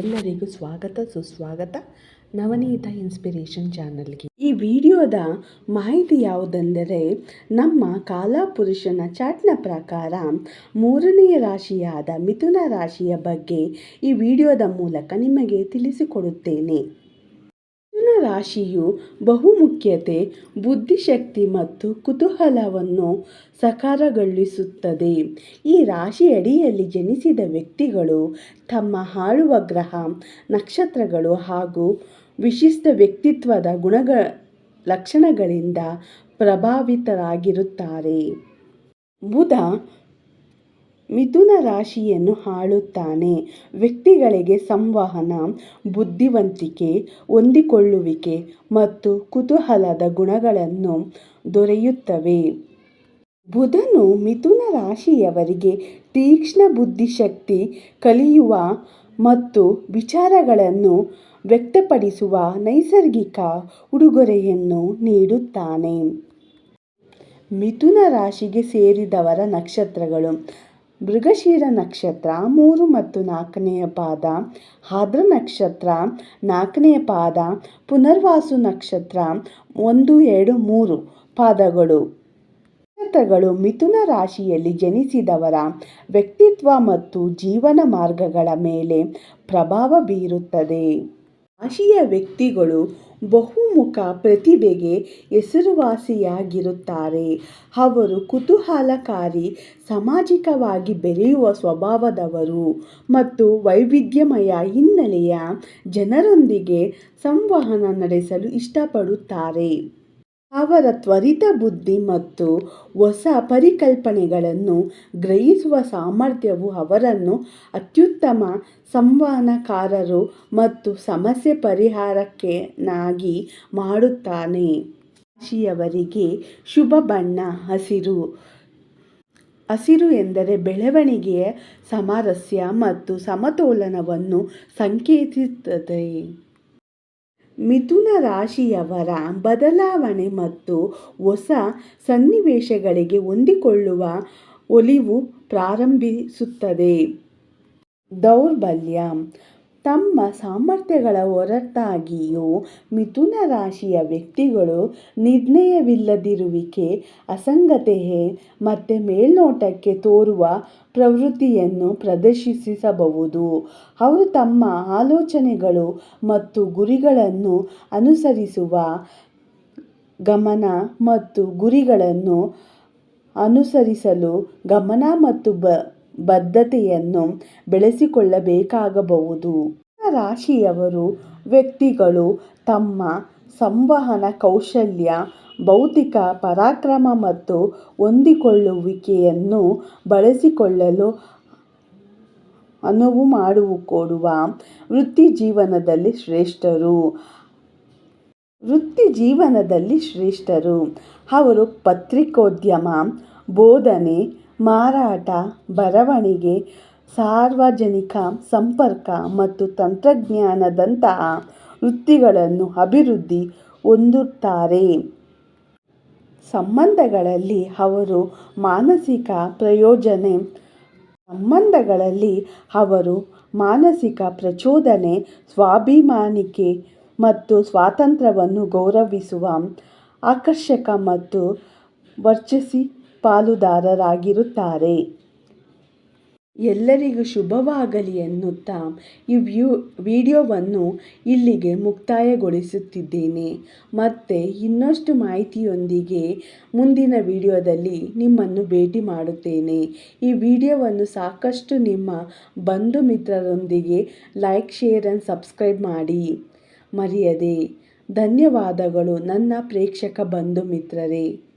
ಎಲ್ಲರಿಗೂ ಸ್ವಾಗತ, ಸುಸ್ವಾಗತ. ನವನೀತ ಇನ್ಸ್ಪಿರೇಷನ್ ಚಾನಲ್ಗೆ. ಈ ವಿಡಿಯೋದ ಮಾಹಿತಿ ಯಾವುದೆಂದರೆ, ನಮ್ಮ ಕಾಲಪುರುಷನ ಚಾಟ್ನ ಪ್ರಕಾರ ಮೂರನೆಯ ರಾಶಿಯಾದ ಮಿಥುನ ರಾಶಿಯ ಬಗ್ಗೆ ಈ ವಿಡಿಯೋದ ಮೂಲಕ ನಿಮಗೆ ತಿಳಿಸಿಕೊಡುತ್ತೇನೆ. ರಾಶಿಯು ಬಹುಮುಖ್ಯತೆ, ಬುದ್ಧಿಶಕ್ತಿ ಮತ್ತು ಕುತೂಹಲವನ್ನು ಸಕಾರಗೊಳಿಸುತ್ತದೆ. ಈ ರಾಶಿಯಡಿಯಲ್ಲಿ ಜನಿಸಿದ ವ್ಯಕ್ತಿಗಳು ತಮ್ಮ ಆಳುವ ಗ್ರಹ, ನಕ್ಷತ್ರಗಳು ಹಾಗೂ ವಿಶಿಷ್ಟ ವ್ಯಕ್ತಿತ್ವದ ಗುಣಗ ಲಕ್ಷಣಗಳಿಂದ ಪ್ರಭಾವಿತರಾಗಿರುತ್ತಾರೆ. ಬುಧ ಮಿಥುನ ರಾಶಿಯನ್ನು ಆಳುತ್ತಾನೆ. ವ್ಯಕ್ತಿಗಳಿಗೆ ಸಂವಹನ, ಬುದ್ಧಿವಂತಿಕೆ, ಹೊಂದಿಕೊಳ್ಳುವಿಕೆ ಮತ್ತು ಕುತೂಹಲದ ಗುಣಗಳನ್ನು ದೊರೆಯುತ್ತವೆ. ಬುಧನು ಮಿಥುನ ರಾಶಿಯವರಿಗೆ ತೀಕ್ಷ್ಣ ಬುದ್ಧಿಶಕ್ತಿ ಕಲಿಯುವ ಮತ್ತು ವಿಚಾರಗಳನ್ನು ವ್ಯಕ್ತಪಡಿಸುವ ನೈಸರ್ಗಿಕ ಉಡುಗೊರೆಯನ್ನು ನೀಡುತ್ತಾನೆ. ಮಿಥುನ ರಾಶಿಗೆ ಸೇರಿದವರ ನಕ್ಷತ್ರಗಳು ಮೃಗಶಿರ ನಕ್ಷತ್ರ ಮೂರು ಮತ್ತು ನಾಲ್ಕನೆಯ ಪಾದ, ಹಾದ್ರ ನಕ್ಷತ್ರ ನಾಲ್ಕನೆಯ ಪಾದ, ಪುನರ್ವಾಸು ನಕ್ಷತ್ರ ಒಂದು, ಎರಡು, ಮೂರು ಪಾದಗಳು. ನಕ್ಷತ್ರಗಳು ಮಿಥುನ ರಾಶಿಯಲ್ಲಿ ಜನಿಸಿದವರ ವ್ಯಕ್ತಿತ್ವ ಮತ್ತು ಜೀವನ ಮಾರ್ಗಗಳ ಮೇಲೆ ಪ್ರಭಾವ ಬೀರುತ್ತದೆ. ರಾಶಿಯ ವ್ಯಕ್ತಿಗಳು ಬಹುಮುಖ ಪ್ರತಿಭೆಗೆ ಹೆಸರುವಾಸಿಯಾಗಿರುತ್ತಾರೆ. ಅವರು ಕುತೂಹಲಕಾರಿ, ಸಾಮಾಜಿಕವಾಗಿ ಬೆರೆಯುವ ಸ್ವಭಾವದವರು ಮತ್ತು ವೈವಿಧ್ಯಮಯ ಹಿನ್ನೆಲೆಯ ಜನರೊಂದಿಗೆ ಸಂವಹನ ನಡೆಸಲು ಇಷ್ಟಪಡುತ್ತಾರೆ. ಅವರ ತ್ವರಿತ ಬುದ್ಧಿ ಮತ್ತು ಹೊಸ ಪರಿಕಲ್ಪನೆಗಳನ್ನು ಗ್ರಹಿಸುವ ಸಾಮರ್ಥ್ಯವು ಅವರನ್ನು ಅತ್ಯುತ್ತಮ ಸಂವಹನಕಾರರು ಮತ್ತು ಸಮಸ್ಯೆ ಪರಿಹಾರಕನಾಗಿ ಮಾಡುತ್ತಾನೆ. ರಾಶಿಯವರಿಗೆ ಶುಭ ಬಣ್ಣ, ಹಸಿರು. ಹಸಿರು ಎಂದರೆ ಬೆಳವಣಿಗೆಯ ಸಾಮರಸ್ಯ ಮತ್ತು ಸಮತೋಲನವನ್ನು ಸಂಕೇತಿಸುತ್ತದೆ. ಮಿಥುನ ರಾಶಿಯವರ ಬದಲಾವಣೆ ಮತ್ತು ಹೊಸ ಸನ್ನಿವೇಶಗಳಿಗೆ ಹೊಂದಿಕೊಳ್ಳುವ ಒಲಿವು ಪ್ರಾರಂಭಿಸುತ್ತದೆ. ದೌರ್ಬಲ್ಯ. ತಮ್ಮ ಸಾಮರ್ಥ್ಯಗಳ ಹೊರತಾಗಿಯೂ ಮಿಥುನ ರಾಶಿಯ ವ್ಯಕ್ತಿಗಳು ನಿರ್ಣಯವಿಲ್ಲದಿರುವಿಕೆ ಅಸಂಗತತೆ ಮತ್ತು ಮೇಲ್ನೋಟಕ್ಕೆ ತೋರುವ ಪ್ರವೃತ್ತಿಯನ್ನು ಪ್ರದರ್ಶಿಸಬಹುದು. ಅವರು ತಮ್ಮ ಆಲೋಚನೆಗಳು ಮತ್ತು ಗುರಿಗಳನ್ನು ಅನುಸರಿಸುವ ಗಮನ ಮತ್ತು ಗುರಿಗಳನ್ನು ಅನುಸರಿಸಲು ಗಮನ ಮತ್ತು ಬದ್ಧತೆಯನ್ನು ಬೆಳೆಸಿಕೊಳ್ಳಬೇಕಾಗಬಹುದು. ರಾಶಿಯವರು ವ್ಯಕ್ತಿಗಳು ತಮ್ಮ ಸಂವಹನ ಕೌಶಲ್ಯ, ಭೌತಿಕ ಪರಾಕ್ರಮ ಮತ್ತು ಹೊಂದಿಕೊಳ್ಳುವಿಕೆಯನ್ನು ಬಳಸಿಕೊಳ್ಳಲು ಅನುವು ಮಾಡಿಕೊಡುವ ವೃತ್ತಿಜೀವನದಲ್ಲಿ ಶ್ರೇಷ್ಠರು. ವೃತ್ತಿ ಜೀವನದಲ್ಲಿ ಶ್ರೇಷ್ಠರು. ಅವರು ಪತ್ರಿಕೋದ್ಯಮ, ಬೋಧನೆ ಮಾರಾಟ, ಬರವಣಿಗೆ, ಸಾರ್ವಜನಿಕ ಸಂಪರ್ಕ ಮತ್ತು ತಂತ್ರಜ್ಞಾನದಂತಹ ವೃತ್ತಿಗಳನ್ನು ಅಭಿವೃದ್ಧಿ ಹೊಂದುತ್ತಾರೆ. ಸಂಬಂಧಗಳಲ್ಲಿ ಅವರು ಮಾನಸಿಕ ಪ್ರಯೋಜನೆ, ಸಂಬಂಧಗಳಲ್ಲಿ ಅವರು ಮಾನಸಿಕ ಪ್ರಚೋದನೆ, ಸ್ವಾಭಿಮಾನಿಕೆ ಮತ್ತು ಸ್ವಾತಂತ್ರ್ಯವನ್ನು ಗೌರವಿಸುವ ಆಕರ್ಷಕ ಮತ್ತು ವರ್ಚಸ್ವಿ ಪಾಲುದಾರರಾಗಿರುತ್ತಾರೆ. ಎಲ್ಲರಿಗೂ ಶುಭವಾಗಲಿ ಎನ್ನುತ್ತಾ ಈ ವ್ಯೂ, ವಿಡಿಯೋವನ್ನು ಇಲ್ಲಿಗೆ ಮುಕ್ತಾಯಗೊಳಿಸುತ್ತಿದ್ದೇನೆ. ಮತ್ತೆ ಇನ್ನಷ್ಟು ಮಾಹಿತಿಯೊಂದಿಗೆ ಮುಂದಿನ ವಿಡಿಯೋದಲ್ಲಿ ನಿಮ್ಮನ್ನು ಭೇಟಿ ಮಾಡುತ್ತೇನೆ. ಈ ವಿಡಿಯೋವನ್ನು ಸಾಕಷ್ಟು ನಿಮ್ಮ ಬಂಧು ಮಿತ್ರರೊಂದಿಗೆ ಲೈಕ್, ಶೇರ್ ಆ್ಯಂಡ್ ಸಬ್ಸ್ಕ್ರೈಬ್ ಮಾಡಿ. ಮರೆಯದೆ. ಧನ್ಯವಾದಗಳು ನನ್ನ ಪ್ರೇಕ್ಷಕ ಬಂಧು ಮಿತ್ರರೇ.